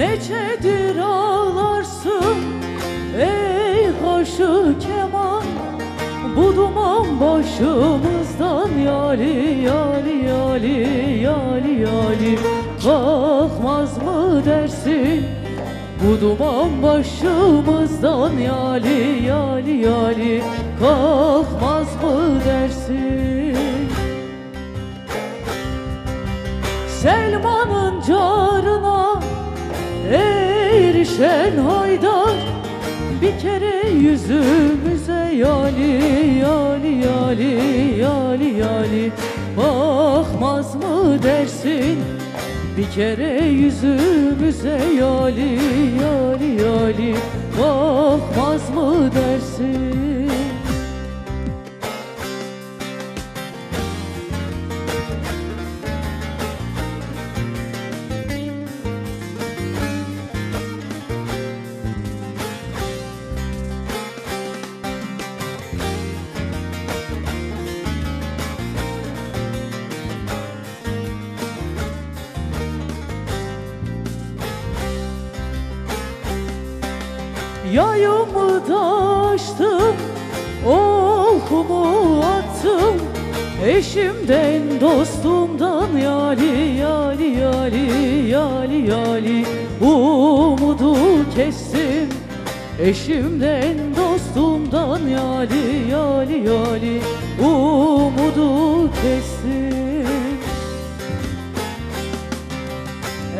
Necedir ağlarsın ey kaşı keman Bu duman başımızdan yali yali yali yali yali. Kalkmaz mı dersin? Bu duman başımızdan yali yali yali. Kalkmaz mı dersin? Selman'ın carına erişen haydar Bir kere yüzümüze yali yali yali yali yali. Bakmaz mı dersin? Bir kere yüzümüze yali yali yali. Bakmaz mı dersin Yayımı da açtım, okumu attım. Eşimden dostumdan yali yali yali yali yali. Umudu kestim. Eşimden dostumdan yali yali yali. Umudu kestim.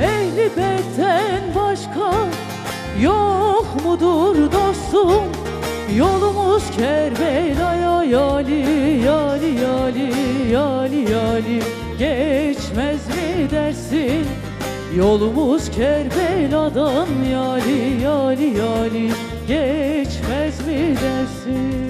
Ehli başka yok mudur dostum? Yolumuz Kerbela'ya yali yali yali yali yali. Geçmez mi dersin? Yolumuz Kerbela'dan yali yali yali. Geçmez mi dersin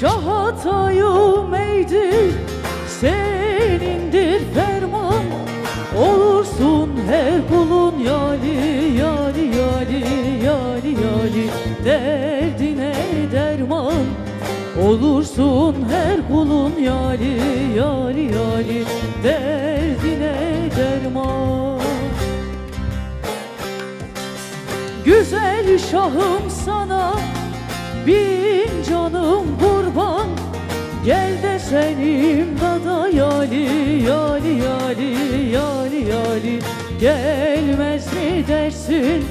Şahatayım eydir senindir ferman Olursun her kulun yali yali yali yali yali. Derdine derman Olursun her kulun yali yali yali. Derdine derman. Güzel şahım sana bin canım kurban Gel de sen imdada yali yali yali yali yali Gelmez mi dersin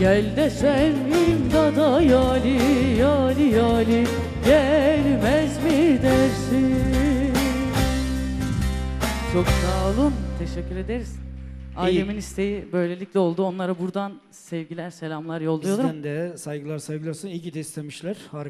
Gel de sen imdada yali yali yali Gelmez mi dersin Çok sağ olun. Teşekkür ederiz. Ailemin isteği böylelikle oldu. Onlara buradan sevgiler, selamlar yolluyorum. Bizden de saygılar saygılar. İyi ki de istemişler. Harika.